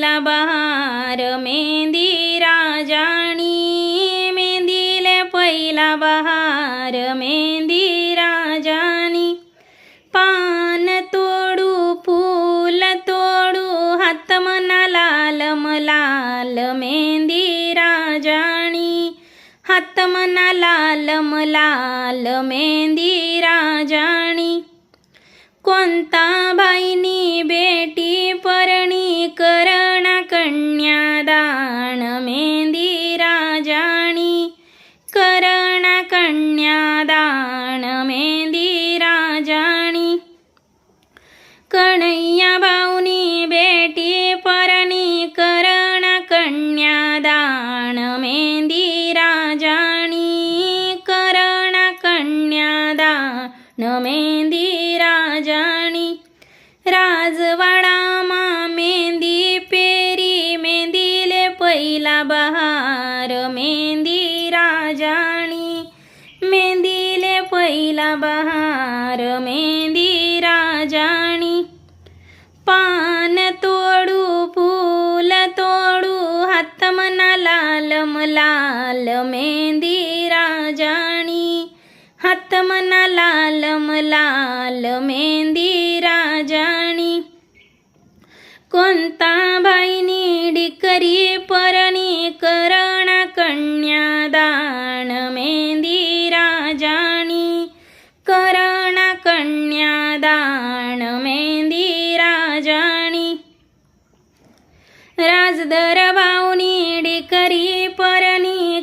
मेंदीला बहार मेंदी राजाणी मेंदीले पहिला बहार मेंदी राजाणी पान तोडू फूल तोडू हात मना लाल मलाल मेंदी राजाणी हात मना लाल मलाल मेंदी राजाणी कोणता भाईनी बेटी प कन्हैया भाऊनी बेटी परणी करण कन्यादान मेंदी राजाणी करण कन्यादान मेहंदी राजाणी राजवाडामा मेंदी पेरी मेहंदीले पहिला बहार मेहंदी राजाणी मेंदीले पहिला बहार मेहंदी पान तोडू फूल तोडू हात मना लाल लाल मेहंदी राजाणी हात मना लाल लाल मेहंदी राजाणी कोणता बाईनी डिकरी परणी करण कन्यादान मेहंदी राजाणी करण कन्यादान मेहंदी राजदर भाऊनी डिकरी परणी